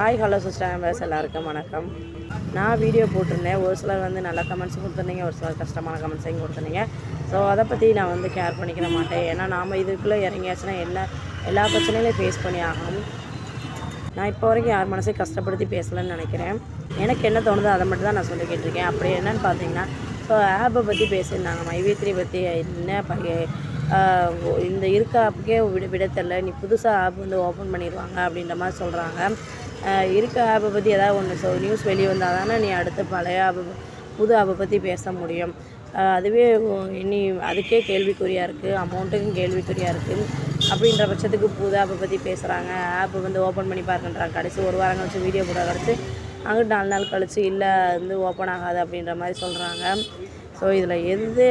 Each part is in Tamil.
ஹாய் ஹலோ சிஸ்டர் எல்லாருக்கும் வணக்கம். நான் வீடியோ போட்டிருந்தேன். ஒரு சிலர் வந்து நல்ல கமெண்ட்ஸ் கொடுத்துருந்தீங்க ஒரு சிலர் கஷ்டமான கமெண்ட்ஸையும் கொடுத்துருந்தீங்க. ஸோ அதை பற்றி நான் வந்து கேர் பண்ணிக்கிற மாட்டேன். ஏன்னா நாம் இதுக்குள்ளே இறங்கியாச்சுன்னா எல்லா எல்லா பிரச்சனைகளையும் ஃபேஸ் பண்ணி ஆகணும். நான் இப்போ வரைக்கும் யார் மனசையும் கஷ்டப்படுத்தி பேசலைன்னு நினைக்கிறேன். எனக்கு என்ன தோணுதோ அதை மட்டும் தான் நான் சொல்லிக்கிட்டு இருக்கேன் அப்படி என்னன்னு பார்த்தீங்கன்னா ஸோ ஆப்பை பற்றி பேசியிருந்தாங்க. மைவி த்ரீ பற்றி என்ன ப- இந்த இருக்க ஆப்புக்கே விட விட தெரில நீ புதுசாக ஆப் வந்து ஓப்பன் பண்ணிடுவாங்க அப்படின்ற மாதிரி சொல்கிறாங்க இருக்க ஆப்பை பற்றி ஏதாவது ஒன்று ஸோ நியூஸ் வெளியே வந்தால் தானே நீ அடுத்து பழைய ஆப்பை புது ஆப்பை பற்றி பேச முடியும். அதுவே இனி அதுக்கே கேள்விக்குறியாக இருக்குது அமௌண்ட்டுக்கும் கேள்விக்குறியாக இருக்குது அப்படின்ற பட்சத்துக்கு புது ஆப்பை பற்றி பேசுகிறாங்க ஆப் வந்து ஓப்பன் பண்ணி பார்க்கன்றாங்க கடைசி ஒரு வாரம் கழிச்சு வீடியோ போட கழிச்சு அங்கிட்டு நாலு நாள் கழிச்சு இல்லை வந்து ஓப்பன் ஆகாது அப்படின்ற மாதிரி சொல்கிறாங்க ஸோ இதில் எது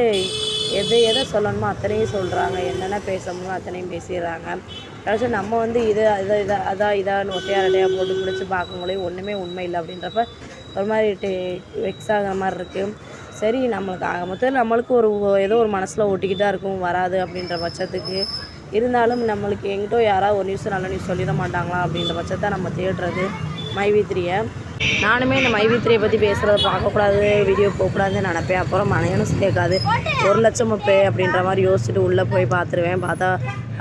எது எதை சொல்லணுமோ அத்தனையும் சொல்கிறாங்க என்னென்ன பேசணுமோ அத்தனையும் பேசிடுறாங்க. ஏதாச்சும் நம்ம வந்து இது இதை இதை அதான் இதான்னு ஒட்டையா ரெட்டையாக போட்டு முடிச்சு பார்க்கும்போதே ஒன்றுமே உண்மை இல்லை அப்படின்றப்ப ஒரு மாதிரி வெக்ஸ் ஆகிற மாதிரி இருக்குது சரி நம்மளுக்கு ஆக மொத்தம் நம்மளுக்கு ஒரு ஏதோ ஒரு மனசில் ஒட்டிக்கிட்டு தான் இருக்கும் வராது அப்படின்ற பட்சத்துக்கு. இருந்தாலும் நம்மளுக்கு எங்கிட்டோ யாராவது ஒரு நியூஸ் நல்ல நியூஸ் சொல்லிட மாட்டாங்களா அப்படின்ற பட்சத்தை நம்ம தேடுறது மைவி த்ரீயை நானுமே இந்த மைவி த்ரீயை பற்றி பேசுகிறத பார்க்கக்கூடாது வீடியோ போகக்கூடாதுன்னு நினப்பேன். அப்புறம் மனையனும் கேட்காது ஒரு லட்சம் பே அப்படின்ற மாதிரி யோசிச்சுட்டு உள்ளே போய் பார்த்துருவேன். பார்த்தா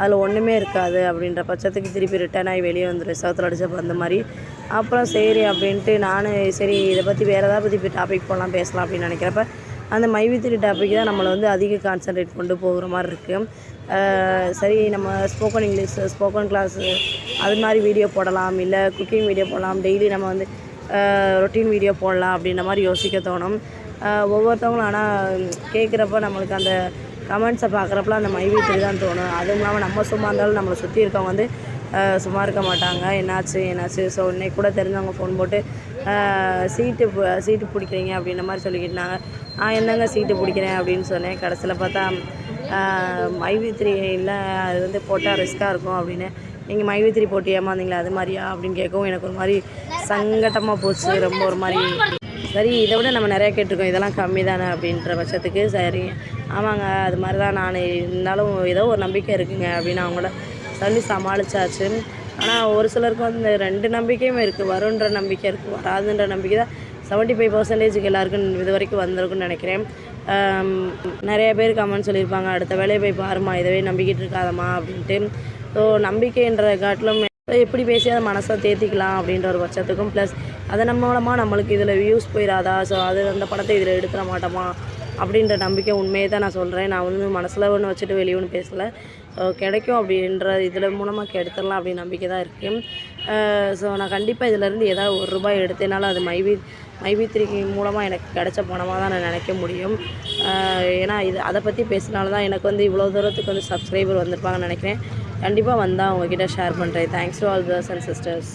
அதில் ஒன்றுமே இருக்காது அப்படின்ற பட்சத்துக்கு திருப்பி ரிட்டர்ன் ஆகி வெளியே வந்துடுவேன் சவுத்தில் அடிச்சப்போ அந்த மாதிரி. அப்புறம் சரி அப்படின்ட்டு நான் சரி இதை பற்றி வேறு ஏதாவது பற்றி டாபிக் போகலாம் பேசலாம் அப்படின்னு நினைக்கிறப்ப அந்த மைவித்திரி டாபிக் தான் நம்மளை வந்து அதிக கான்சன்ட்ரேட் கொண்டு போகிற மாதிரி இருக்குது சரி நம்ம ஸ்போக்கன் இங்கிலீஷ் ஸ்போக்கன் கிளாஸு அது மாதிரி வீடியோ போடலாம் இல்லை குக்கிங் வீடியோ போடலாம். டெய்லி நம்ம வந்து ரொட்டீன் வீடியோ போடலாம் அப்படின்ற மாதிரி யோசிக்க தோணும். ஒவ்வொருத்தவங்களும் ஆனால் கேட்குறப்ப நம்மளுக்கு அந்த கமெண்ட்ஸை பார்க்குறப்பலாம் அந்த மைவித்திரி தான் தோணும். அதுவும் இல்லாமல் நம்ம சும்மா இருந்தாலும் நம்மளை சுற்றி இருக்கவங்க வந்து சும்மா இருக்க மாட்டாங்க. என்னாச்சு என்னாச்சு? ஸோ இன்னைக்கு கூட தெரிஞ்சவங்க ஃபோன் போட்டு சீட்டு சீட்டு பிடிக்கிறீங்க அப்படின்ற மாதிரி சொல்லிக்கிட்டாங்க. நான் என்னங்க சீட்டு பிடிக்கிறேன் அப்படின்னு சொன்னேன். கடைசியில் பார்த்தா மைவித்திரி இல்லை அது வந்து போட்டால் ரிஸ்க்காக இருக்கும் அப்படின்னு. நீங்கள் மைவித்திரி போட்டு ஏமாந்தீங்களா அது மாதிரியா அப்படின்னு கேட்கவும் எனக்கு ஒரு மாதிரி சங்கட்டமாக போச்சு. ரொம்ப ஒரு மாதிரி சரி இதை விட நம்ம நிறையா கேட்டிருக்கோம். இதெல்லாம் கம்மி தானே அப்படின்ற பட்சத்துக்கு சரி. ஆமாங்க அது மாதிரி தான் நான். இருந்தாலும் ஏதோ ஒரு நம்பிக்கை இருக்குங்க அப்படின்னு அவங்கள சொல்லி சமாளிச்சாச்சு. ஆனால் ஒரு சிலருக்கு வந்து இந்த ரெண்டு நம்பிக்கையும் இருக்குது வருன்ற நம்பிக்கை இருக்குது வராதுன்ற நம்பிக்கை தான் செவன்ட்டி ஃபைவ் பர்சன்டேஜுக்கு எல்லாருக்கும் இது வரைக்கும் வந்திருக்குன்னு நினைக்கிறேன். நிறைய பேர் கமெண்ட் சொல்லியிருப்பாங்க அடுத்த வேலையை போய் பாருமா இதவே நம்பிக்கிட்டு இருக்காதம்மா அப்படின்ட்டு. ஸோ நம்பிக்கைன்ற காட்டிலும் எப்படி பேசி அதை மனசை தேத்திக்கலாம் அப்படின்ற ஒரு பட்சத்துக்கும் ப்ளஸ் அதன் மூலமாக நம்மளுக்கு இதில் வியூஸ் போயிடாதா ஸோ அது அந்த படத்தை இதில் எடுத்துட மாட்டோமா? அப்படின்ற நம்பிக்கை உண்மையை தான் நான் சொல்கிறேன் நான் வந்து மனசில் ஒன்று வச்சுட்டு வெளியே ஒன்று பேசலை. ஸோ கிடைக்கும் அப்படின்ற இதில் மூலமாக எடுத்துடலாம் அப்படின்னு நம்பிக்கை தான் இருக்குது ஸோ நான் கண்டிப்பாக இதிலேருந்து ஏதாவது ஒரு ரூபாய் எடுத்தேனாலும் அது மைவி மைவி மூலமாக எனக்கு கிடைச்ச பணமாக தான் நான் நினைக்க முடியும். ஏன்னா இது அதை பற்றி பேசினால தான் எனக்கு வந்து இவ்வளோ தூரத்துக்கு வந்து சப்ஸ்கிரைபர் வந்திருப்பாங்கன்னு நினைக்கிறேன். கண்டிப்பாக வந்தால் அவங்கக்கிட்ட ஷேர் பண்ணுறேன் thanks to all brothers and sisters